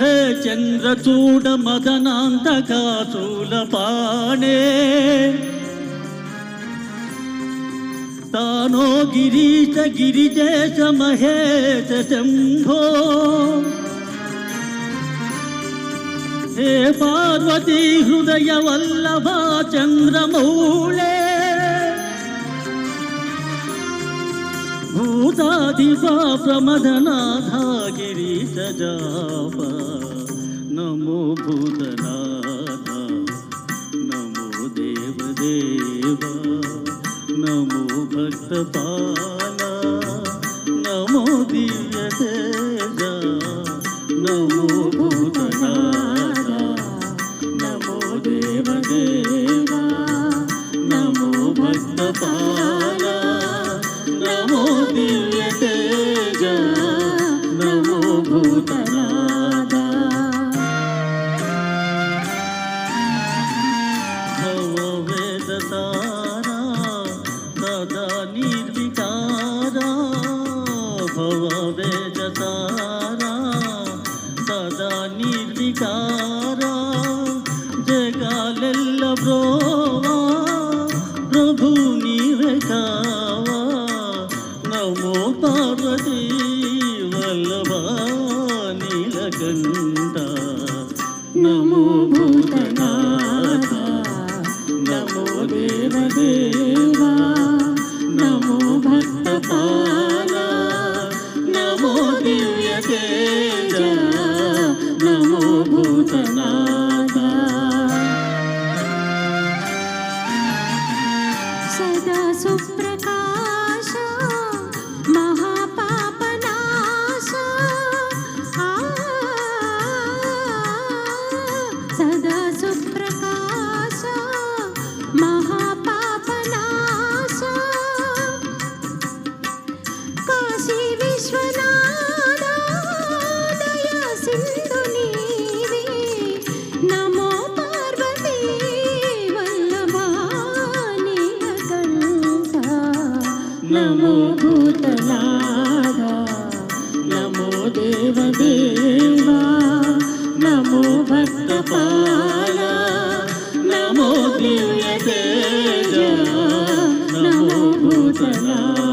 హే చంద్రచూడ మదనాంతకాశూల పాణే తానో గిరీశ గిరిజేశ మహేశ శంభో. హే పార్వతీ హృదయ వల్లభ చంద్రమౌళే భూతాధిపా ప్రమదనాథ గిరీశ జాప నమో భూతనాథ. నమో దేవదేవ. నమో భక్తపాల నమో దివ్య తేజ నమో భూతనాథ. నమో దేవదేవ. నమో భక్తపాల నిర్వికారా జగాలెల్ల బ్రోవా ప్రభు నీవే కావా నమో పార్వతీ వల్లభా నీలకంఠ నమో భూతనాథ సదా సుప్ర నమో భూతనాథ నమో దేవదేవా నమో భక్తపాల నమో దివ్య తేజ నమో భూతనాథ.